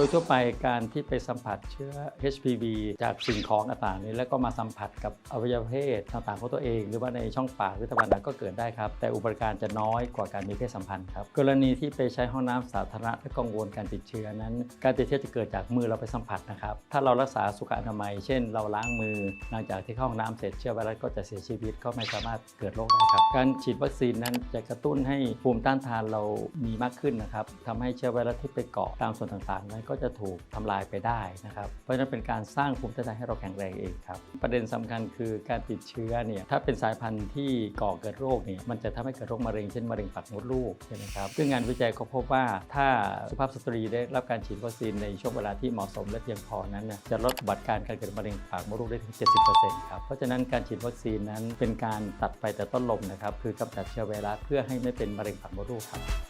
ดยทั่วไปการที่ไปสัมผัสเชื้อ HPV จากสิ่งของต่างๆนี้แล้วก็มาสัมผัสกับอวัยวะเพศต่างๆของตัวเอง หรือว่าในช่องปากหรือตะวันนั้นก็เกิดได้ครับ แต่อุปการจะน้อยกว่าการมีเพศสัมพันธ์ครับ กรณีที่ไปใช้ห้องน้ำสาธารณะและกังวลการติดเชื้อนั้น การติดเชื้อจะเกิดจากมือเราไปสัมผัสนะครับ ถ้าเรารักษาสุขอนามัย เช่น เราล้างมือหลังจากที่เข้าห้องน้ำเสร็จเชื้อไวรัสก็จะเสียชีวิตก็ไม่สามารถเกิดโรคได้ครับ การฉีดวัคซีนนั้นจะกระตุ้นให้ภูมิต้านทานเรามีมากขึ้นนะครับทำให้เชื้อไวรัสที่ไปเกาะตามส่วนต่างๆนั้นก็จะถูกทำลายไปได้นะครับ เพราะฉะนั้นเป็นการสร้างภูมิต้านทานให้เราแข็งแรงเองครับ ประเด็นสำคัญคือการติดเชื้อเนี่ยถ้าเป็นสายพันธุ์ที่ก่อเกิดโรคเนี่ยมันจะทำให้เกิดโรคมะเร็งเช่นมะเร็งปากมดลูกใช่ไหมครับซึ่งงานวิจัยก็พบว่าถ้าสุภาพสตรีได้รับการฉีดวัคซีนในช่วงเวลาที่เหมาะสมและเพียงพอนั้นเนี่ยจะลดบัติการการเกิดมะเร็งปากมดลูกได้ถึง 70%ครับเพราะฉะนั้นการฉีดวัคซีนนั้นเป็นการตัดไปแต่ต้นลมนะครับคือกำจัดเชื้อไวรัสเพื่อให้ไม่เป็นมะเร็งปากมดลูกครับ